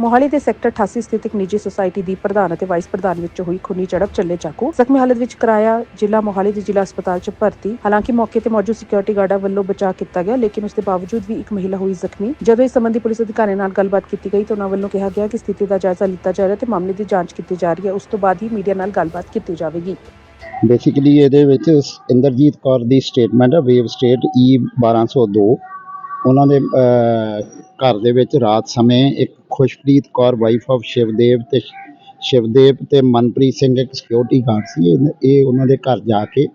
ਮੋਹਾਲੀ ਦੇ ਸੈਕਟਰ 88 ਸਥਿਤ ਇੱਕ ਨਿੱਜੀ ਸੁਸਾਇਟੀ ਦੀ ਪ੍ਰਧਾਨ ਅਤੇ ਵਾਈਸ ਪ੍ਰਧਾਨ ਵਿੱਚ ਹੋਈ ਖੂਨੀ ਝੜਪ ਚੱਲੇ ਚਾਕੂ। ਜ਼ਖਮੀ ਹਾਲਤ ਵਿੱਚ ਕਰਾਇਆ ਜ਼ਿਲ੍ਹਾ ਮੋਹਾਲੀ ਦੇ ਜ਼ਿਲ੍ਹਾ ਹਸਪਤਾਲ 'ਚ ਭਰਤੀ। ਹਾਲਾਂਕਿ ਮੌਕੇ ਤੇ ਮੌਜੂਦ ਸਿਕਿਉਰਿਟੀ ਗਾਰਡਾਂ ਵੱਲੋਂ ਬਚਾਅ ਕੀਤਾ ਗਿਆ, ਲੇਕਿਨ ਉਸ ਦੇ ਬਾਵਜੂਦ ਵੀ ਇੱਕ ਮਹਿਲਾ ਹੋਈ ਜ਼ਖਮੀ। ਜਦੋਂ ਇਸ ਸੰਬੰਧੀ ਪੁਲਿਸ ਅਧਿਕਾਰੀਆਂ ਨਾਲ ਗੱਲਬਾਤ ਕੀਤੀ ਗਈ ਤਾਂ ਉਹਨਾਂ ਵੱਲੋਂ ਕਿਹਾ ਗਿਆ ਕਿ ਸਥਿਤੀ ਦਾ ਜਾਇਜ਼ਾ ਲਿੱਤਾ ਜਾ ਰਿਹਾ ਤੇ ਮਾਮਲੇ ਦੀ ਜਾਂਚ ਕੀਤੀ ਜਾ ਰਹੀ ਹੈ। ਉਸ ਤੋਂ ਬਾਅਦ ਹੀ ਮੀਡੀਆ ਨਾਲ ਗੱਲਬਾਤ ਕੀਤੀ ਜਾਵੇਗੀ। ਬੇਸਿਕਲੀ ਇਹਦੇ ਵਿੱਚ ਇੰਦਰਜੀਤ ਕੌਰ ਦੀ ਸਟੇਟਮੈਂਟ ਹੈ ਵੇਵ ਸਟੇਟ ਈ 1202 ਉਹਨਾਂ ਦੇ ਘਰ ਦੇ ਵਿੱਚ ਰਾਤ ਸਮੇਂ ਇੱਕ ਖੁਸ਼ਪ੍ਰੀਤ ਕੌਰ ਵਾਈਫ ਆਫ ਸ਼ਿਵਦੇਵ ਤੇ ਸ਼ਿਵਦੇਵ ਤੇ ਮਨਪ੍ਰੀਤ ਸਿੰਘ ਇੱਕ ਸਿਕਿਉਰਿਟੀ ਗਾਰਡ ਸੀ। ਇਹ- ਇਹ ਉਹਨਾਂ ਦੇ ਘਰ ਜਾ ਕੇ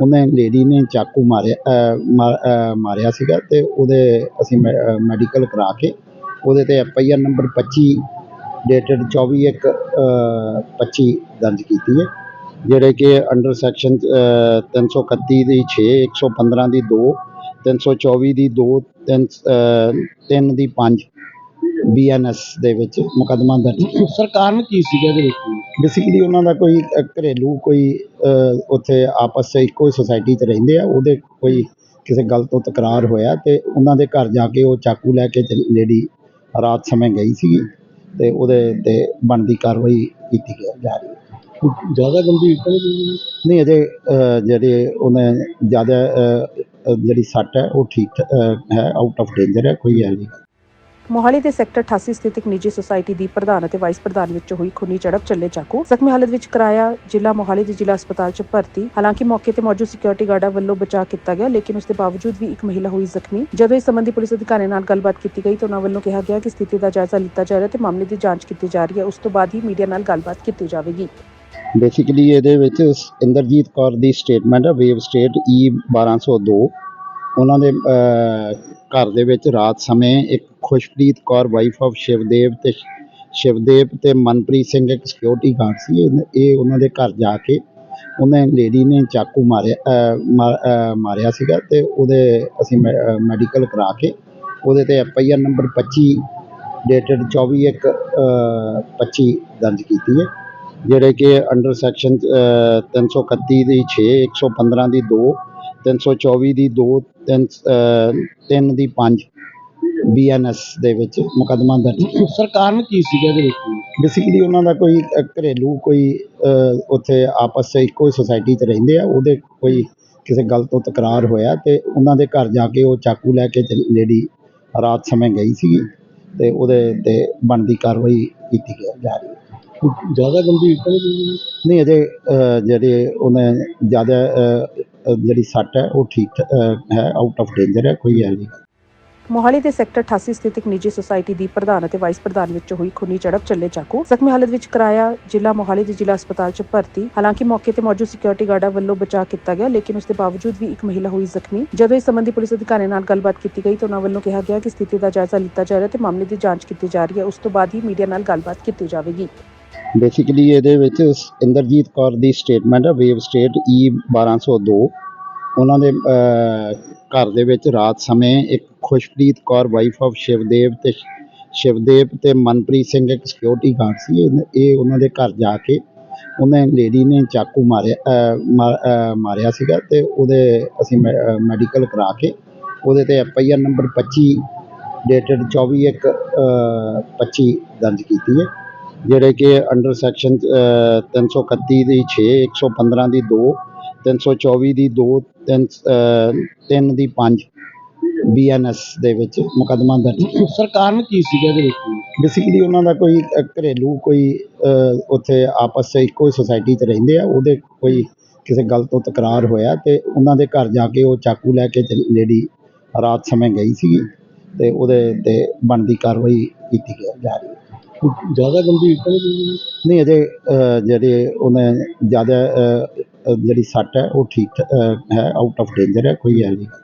ਉਹਨੇ ਲੇਡੀ ਨੇ ਚਾਕੂ ਮਾਰਿਆ ਅਹ, ਮਾ- ਅਹ, ਮਾਰਿਆ ਸੀਗਾ ਤੇ ਉਹਦੇ ਅਸੀਂ ਮੈਡੀਕਲ ਕਰਾ ਕੇ ਉਹਦੇ ਤੇ F I R number 25 dated 24 ਇੱਕ ਅਹ, 25 ਦਰਜ ਕੀਤੀ ਹੈ। ਜਿਹੜੇ ਕਿ ਅੰਡਰ ਸੈਕਸ਼ਨ 331 ਦੀ 6 115 ਦੀ 2 324 ਦੀ 2 3 ਦੀ 5 ਬੀਐਨਐਸ ਦੇ ਵਿੱਚ ਮੁਕੱਦਮਾ ਦਰਜ ਸਰ ਕਾਰਨ ਕੀ ਸੀਗਾ ਇਹਦੇ ਵਿੱਚ? ਬੇਸਿਕਲੀ ਉਹਨਾਂ ਦਾ ਕੋਈ ਘਰੇਲੂ ਕੋਈ ਉੱਥੇ ਆਪਸ 'ਚ ਇੱਕੋ ਸੁਸਾਇਟੀ 'ਚ ਰਹਿੰਦੇ ਆ ਉਹਦੇ ਕੋਈ ਕਿਸੇ ਗੱਲ ਤੋਂ ਤਕਰਾਰ ਹੋਇਆ ਤੇ ਉਹਨਾਂ ਦੇ ਘਰ ਜਾ ਕੇ ਉਹ ਚਾਕੂ ਲੈ ਕੇ ਲੇਡੀ ਰਾਤ ਸਮੇਂ ਗਈ ਸੀਗੀ ਤੇ ਉਹਦੇ ਤੇ ਬਣਦੀ ਕਾਰਵਾਈ ਕੀਤੀ ਜਾ ਰਹੀ ਹੈ। ਜ਼ਿਆਦਾ ਗੰਭੀਰ ਤਾਂ ਨਹੀਂ ਅਜੇ ਜਿਹੜੇ ਉਹਨੇ ਜ਼ਿਆਦਾ ਜਿਹੜੀ ਸੱਟ ਹੈ, ਉਹ ਠੀਕ ਹੈ ਆਊਟ ਆਫ ਡੇਂਜਰ ਹੈ, ਕੋਈ ਹੈ ਨਹੀਂ। ਮੋਹਾਲੀ ਦੇ ਸੈਕਟਰ 88 ਸਥਿਤ ਇੱਕ ਨਿੱਜੀ ਸੁਸਾਇਟੀ ਦੀ ਪ੍ਰਧਾਨ ਅਤੇ ਵਾਈਸ ਪ੍ਰਧਾਨ ਵਿੱਚ ਹੋਈ ਖੂਨੀ ਝੜਪ ਚੱਲੇ ਚਾਕੂ। ਜ਼ਖਮੀ ਹਾਲਤ ਵਿੱਚ ਕਰਾਇਆ ਜ਼ਿਲ੍ਹਾ ਮੋਹਾਲੀ ਦੇ ਜ਼ਿਲ੍ਹਾ ਹਸਪਤਾਲ 'ਚ ਭਰਤੀ। ਹਾਲਾਂਕਿ ਮੌਕੇ ਤੇ ਮੌਜੂਦ ਸਿਕਿਉਰਿਟੀ ਗਾਰਡਾਂ ਵੱਲੋਂ ਬਚਾਅ ਕੀਤਾ ਗਿਆ, ਲੇਕਿਨ ਉਸ ਦੇ ਬਾਵਜੂਦ ਵੀ ਇੱਕ ਮਹਿਲਾ ਹੋਈ ਜ਼ਖਮੀ। ਜਦੋਂ ਇਸ ਸੰਬੰਧੀ ਪੁਲਿਸ ਅਧਿਕਾਰੀਆਂ ਨਾਲ ਗੱਲਬਾਤ ਕੀਤੀ ਗਈ ਤਾਂ ਉਹਨਾਂ ਵੱਲੋਂ ਕਿਹਾ ਗਿਆ ਕਿ ਸਥਿਤੀ ਦਾ ਜਾਇਜ਼ਾ ਲਿੱਤਾ ਜਾ ਰਿਹਾ ਤੇ ਮਾਮਲੇ ਦੀ ਜਾਂਚ ਕੀਤੀ ਜਾ ਰਹੀ ਹੈ। ਉਸ ਤੋਂ ਬਾਅਦ ਹੀ ਮੀਡੀਆ ਨਾਲ ਗੱਲਬਾਤ ਕੀਤੀ ਜਾਵੇਗੀ। ਬੇਸਿਕਲੀ ਇਹਦੇ ਵਿੱਚ ਸ ਇੰਦਰਜੀਤ ਕੌਰ ਦੀ ਸਟੇਟਮੈਂਟ ਹੈ ਵੇਵ ਸਟੇਟ ਈ 1202 ਉਹਨਾਂ ਦੇ ਅਹ, ਘਰ ਦੇ ਵਿੱਚ ਰਾਤ ਸਮੇਂ ਇੱਕ ਖੁਸ਼ਪ੍ਰੀਤ ਕੌਰ ਵਾਈਫ ਆਫ ਸ਼ਿਵਦੇਵ ਤੇ ਸ਼ਿਵਦੇਵ ਤੇ ਮਨਪ੍ਰੀਤ ਸਿੰਘ ਇੱਕ ਸਿਕਿਉਰਿਟੀ ਗਾਰਡ ਸੀ। ਇਹ- ਇਹ ਉਹਨਾਂ ਦੇ ਘਰ ਜਾ ਕੇ ਉਹਨੇ ਲੇਡੀ ਨੇ ਚਾਕੂ ਮਾਰਿਆ ਅਹ, ਮਾ- ਅਹ, ਮਾਰਿਆ ਸੀਗਾ ਤੇ ਉਹਦੇ ਅਸੀਂ ਮੈਡੀਕਲ ਕਰਾ ਕੇ ਉਹਦੇ ਤੇ F I R number 25 dated 24 ਇੱਕ ਅਹ, 25 ਦਰਜ ਕੀਤੀ ਹੈ। ਜਿਹੜੇ ਕਿ ਅੰਡਰ ਸੈਕਸ਼ਨ 331 ਦੀ 6 115 ਦੀ 2 324 ਦੀ 2 3 ਦੀ 5 ਬੀਐਨਐਸ ਦੇ ਵਿੱਚ ਮੁਕੱਦਮਾ ਦਰਜ ਸਰ ਕਾਰਨ ਕੀ ਸੀਗਾ ਇਹਦੇ ਵਿੱਚ? ਬੇਸਿਕਲੀ ਉਹਨਾਂ ਦਾ ਕੋਈ ਘਰੇਲੂ ਕੋਈ ਉੱਥੇ ਆਪਸ 'ਚ ਇੱਕੋ ਸੁਸਾਇਟੀ 'ਚ ਰਹਿੰਦੇ ਆ ਉਹਦੇ ਕੋਈ ਕਿਸੇ ਗੱਲ ਤੋਂ ਤਕਰਾਰ ਹੋਇਆ ਤੇ ਉਹਨਾਂ ਦੇ ਘਰ ਜਾ ਕੇ ਉਹ ਚਾਕੂ ਲੈ ਕੇ ਲੇਡੀ ਰਾਤ ਸਮੇਂ ਗਈ ਸੀਗੀ ਤੇ ਉਹਦੇ ਤੇ ਬਣਦੀ ਕਾਰਵਾਈ ਕੀਤੀ ਜਾ ਰਹੀ ਹੈ। ਜ਼ਿਆਦਾ ਗੰਭੀਰ ਤਾਂ ਨਹੀਂ ਨਹੀਂ ਅਜੇ ਅ, ਜਿਹੜੇ ਉਹਨੇ ਜ਼ਿਆਦਾ ਅ, ਅ, ਜਿਹੜੀ ਸੱਟ ਹੈ ਉਹ ਠੀਕ ਅ, ਹੈ ਆਊਟ ਆਫ ਡੇਂਜਰ ਹੈ ਕੋਈ ਹੈ ਨਹੀਂ। ਮੋਹਾਲੀ ਦੇ ਸੈਕਟਰ 88 ਸਥਿਤ ਇੱਕ ਨਿੱਜੀ ਸੁਸਾਇਟੀ ਦੀ ਪ੍ਰਧਾਨ ਅਤੇ ਵਾਈਸ ਪ੍ਰਧਾਨ ਵਿੱਚ ਹੋਈ ਖੂਨੀ ਝੜਪ ਚੱਲੇ ਚਾਕੂ। ਜ਼ਖਮੀ ਹਾਲਤ ਵਿੱਚ ਕਰਾਇਆ ਜ਼ਿਲ੍ਹਾ ਮੋਹਾਲੀ ਦੇ ਜ਼ਿਲ੍ਹਾ ਹਸਪਤਾਲ 'ਚ ਭਰਤੀ। ਹਾਲਾਂਕਿ ਮੌਕੇ ਤੇ ਮੌਜੂਦ ਸਿਕਿਉਰਿਟੀ ਗਾਰਡਾਂ ਵੱਲੋਂ ਬਚਾਅ ਕੀਤਾ ਗਿਆ ਲੇਕਿਨ ਉਸ ਦੇ ਬਾਵਜੂਦ ਵੀ ਇੱਕ ਮਹਿਲਾ ਹੋਈ ਜ਼ਖਮੀ। ਜਦੋਂ ਇਸ ਸੰਬੰਧੀ ਪੁਲਿਸ ਅਧਿਕਾਰੀਆਂ ਨਾਲ ਗੱਲਬਾਤ ਕੀਤੀ ਗਈ ਤਾਂ ਉਹਨਾਂ ਵੱਲੋਂ ਕਿਹਾ ਗਿਆ ਕਿ ਸਥਿਤੀ ਦਾ ਜਾਇਜ਼ਾ ਲਿੱਤਾ ਜਾ ਰਿਹਾ ਤੇ ਮਾਮਲੇ ਦੀ ਜਾਂਚ ਕੀਤੀ ਜਾ ਰਹੀ ਹੈ। ਉਸ ਤੋਂ ਬਾਅਦ ਹੀ ਮੀਡੀਆ ਨਾਲ ਗੱਲਬਾਤ ਕੀਤੀ ਜਾਵੇਗੀ। ਬੇਸਿਕਲੀ ਇਹਦੇ ਵਿੱਚ ਇੰਦਰਜੀਤ ਕੌਰ ਦੀ ਸਟੇਟਮੈਂਟ ਹੈ ਵੇਵ ਸਟੇਟ ਈ 1202 ਉਹਨਾਂ ਦੇ ਘਰ ਦੇ ਵਿੱਚ ਰਾਤ ਸਮੇਂ ਇੱਕ ਖੁਸ਼ਪ੍ਰੀਤ ਕੌਰ ਵਾਈਫ ਆਫ ਸ਼ਿਵਦੇਵ ਤੇ ਸ਼ਿਵਦੇਵ ਤੇ ਮਨਪ੍ਰੀਤ ਸਿੰਘ ਇੱਕ ਸਿਕਿਉਰਿਟੀ ਗਾਰਡ ਸੀ। ਇਹ- ਇਹ ਉਹਨਾਂ ਦੇ ਘਰ ਜਾ ਕੇ ਉਹਨੇ ਲੇਡੀ ਨੇ ਚਾਕੂ ਮਾਰਿਆ ਅਹ, ਮਾ- ਅਹ, ਮਾਰਿਆ ਸੀਗਾ ਤੇ ਉਹਦੇ ਅਸੀਂ ਮੈਡੀਕਲ ਕਰਾ ਕੇ ਉਹਦੇ ਤੇ F I R number 25 dated 24 ਇੱਕ ਅਹ, 25 ਦਰਜ ਕੀਤੀ ਹੈ। ਜਿਹੜੇ ਕਿ ਅੰਡਰ ਸੈਕਸ਼ਨ 331 ਦੀ 6 115 ਦੀ 2 324 ਦੀ 2 3 ਦੀ 5 ਬੀਐਨਐਸ ਦੇ ਵਿੱਚ ਮੁਕੱਦਮਾ ਦਰਜ ਸਰ ਕਾਰਨ ਕੀ ਸੀਗਾ ਇਹਦੇ ਵਿੱਚ? ਬੇਸਿਕਲੀ ਉਹਨਾਂ ਦਾ ਕੋਈ ਘਰੇਲੂ ਕੋਈ ਉੱਥੇ ਆਪਸ 'ਚ ਇੱਕੋ ਸੁਸਾਇਟੀ 'ਚ ਰਹਿੰਦੇ ਆ ਉਹਦੇ ਕੋਈ ਕਿਸੇ ਗੱਲ ਤੋਂ ਤਕਰਾਰ ਹੋਇਆ ਤੇ ਉਹਨਾਂ ਦੇ ਘਰ ਜਾ ਕੇ ਉਹ ਚਾਕੂ ਲੈ ਕੇ ਲੇਡੀ ਰਾਤ ਸਮੇਂ ਗਈ ਸੀਗੀ ਤੇ ਉਹਦੇ ਤੇ ਬਣਦੀ ਕਾਰਵਾਈ ਕੀਤੀ ਜਾ ਰਹੀ ਹੈ। ਜ਼ਿਆਦਾ ਗੰਭੀਰ ਤਾਂ ਨਹੀਂ ਨਹੀਂ ਅਜੇ ਅ, ਜਿਹੜੇ ਉਹਨੇ ਜ਼ਿਆਦਾ ਅ, ਅ, ਜਿਹੜੀ ਸੱਟ ਹੈ ਉਹ ਠੀਕ ਅ, ਹੈ ਆਊਟ ਆਫ ਡੇਂਜਰ ਹੈ ਕੋਈ ਹੈ ਨਹੀਂ